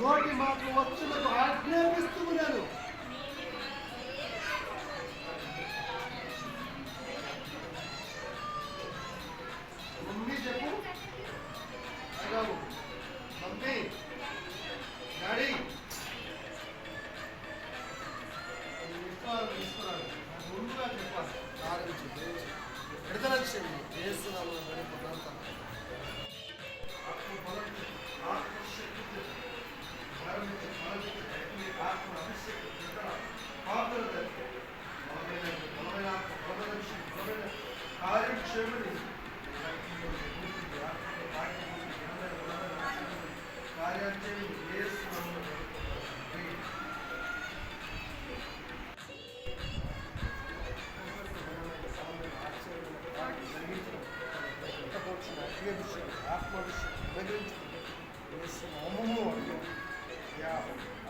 నోటి మాటలు వచ్చినకు ఆజ్ఞాపిస్తున్నాను మమ్మీ చెప్పు. అడగాము మమ్మీ డాడీ. ఇస్తారు ముందుగా చెప్పాలి. ప్రారంభించి విడుదల చేయండి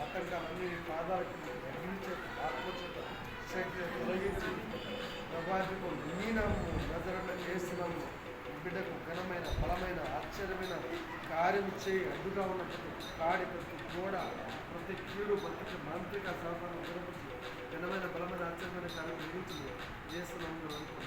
ఆటంకాలన్నీ పాదాలకి తగ్గించే ఆత్మచేత శక్తి తొలగించి ప్రభావితం మీనము నజరన్న చేస్తున్నాము. బిడ్డకు ఘనమైన బలమైన ఆశ్చర్యమైన కార్యం చేయి అడ్డుగా ఉన్న ప్రతి కాడి ప్రతి గోడ ప్రతి కీడు ప్రతి మాంత్రిక సహకారం జరుగుతుంది ఘనమైన బలమైన ఆశ్చర్యమైన కార్యం జరుగుతుంది చేస్తున్నాము అనుకున్నాను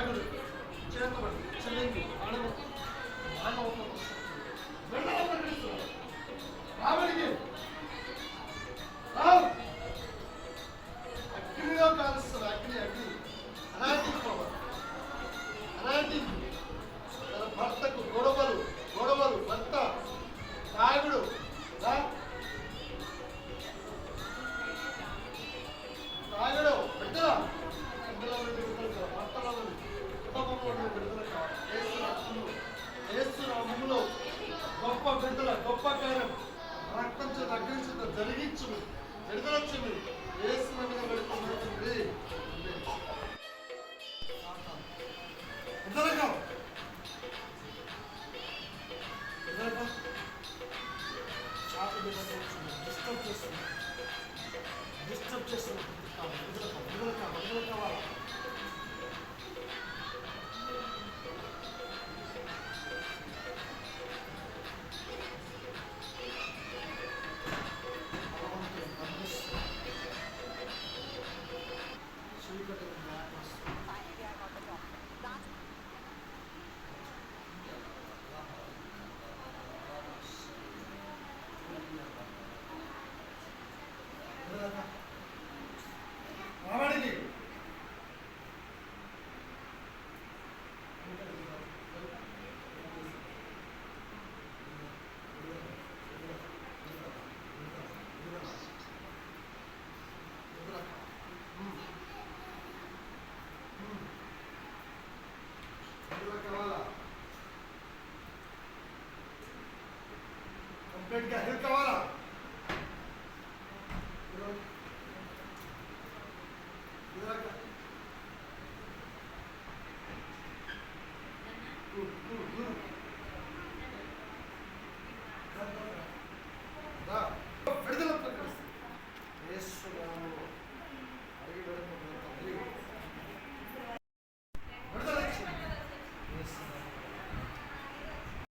ఆగుడు पेट घ्या हे कवाला